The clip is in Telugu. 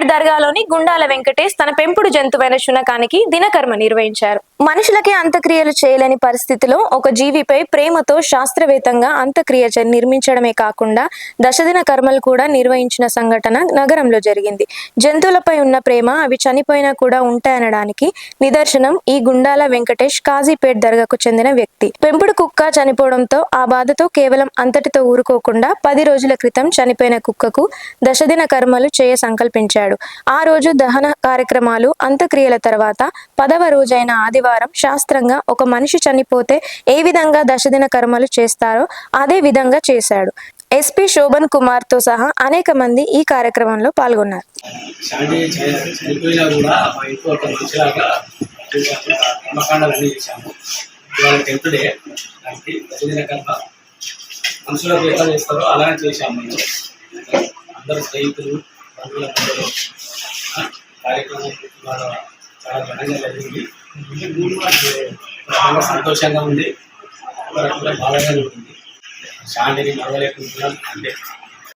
దర్గాలోని గుండాల వెంకటేష్ తన పెంపుడు జంతువైన శునకానికి దినకర్మ నిర్వహించారు. మనుషులకే అంత్యక్రియలు చేయలేని పరిస్థితిలో ఒక జీవిపై ప్రేమతో శాస్త్రవేత్తంగా అంత్యక్రియ నిర్మించడమే కాకుండా దశదిన కర్మలు కూడా నిర్వహించిన సంఘటన నగరంలో జరిగింది. జంతువులపై ఉన్న ప్రేమ అవి చనిపోయినా కూడా ఉంటాయనడానికి నిదర్శనం ఈ గుండాల వెంకటేష్ కాజీపేట్ దర్గాకు చెందిన వ్యక్తి. పెంపుడు కుక్క చనిపోవడంతో ఆ బాధతో కేవలం అంతటితో ఊరుకోకుండా పది రోజుల క్రితం చనిపోయిన కుక్కకు దశదిన కర్మలు చేయ సంకల్పించాడు. ఆ రోజు దహన కార్యక్రమాలు అంత్యక్రియల తర్వాత పదవ రోజైన ఆదివారం శాస్త్రంగా ఒక మనిషి చనిపోతే ఏ విధంగా దశదిన కర్మలు చేస్తారో అదే విధంగా చేశాడు. ఎస్పీ శోభన్ కుమార్తో సహా అనేక మంది ఈ కార్యక్రమంలో పాల్గొన్నారు. మనుషులకు ఎట్లా చేస్తారో అలానే చేశాము మేము. అందరు స్నేహితులు బంధువుల కార్యక్రమం ద్వారా చాలా ఘనంగా జరిగింది. చాలా సంతోషంగా ఉంది. బాగా జరుగుతుంది బాధగా ఉంటుంది శాంతిని మరవలేకుంటున్నాం. అంటే